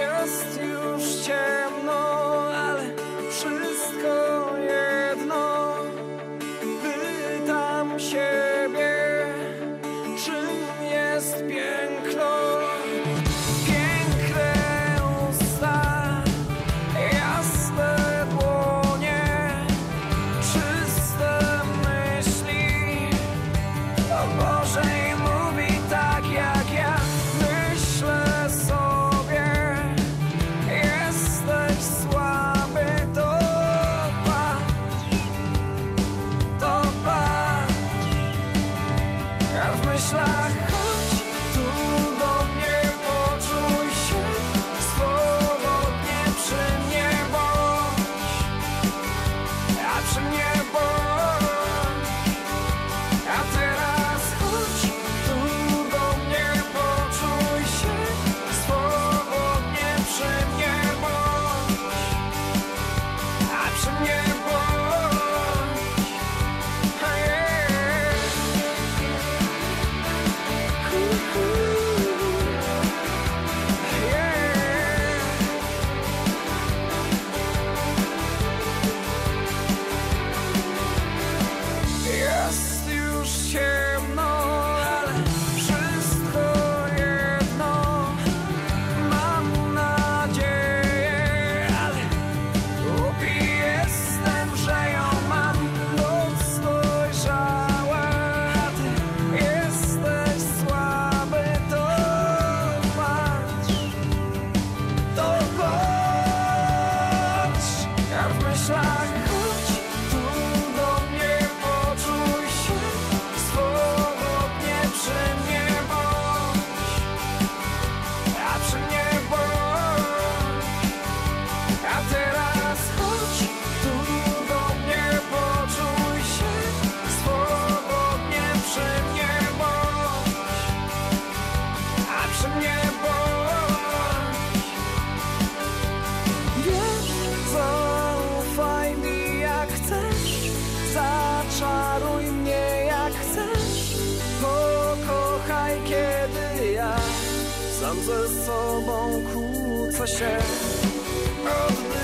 jest już cię. myślach Chodź tu do mnie, poczuj się swobodnie przy mnie bądź. A przy mnie like Sam ze sobą kłócę się. Oddy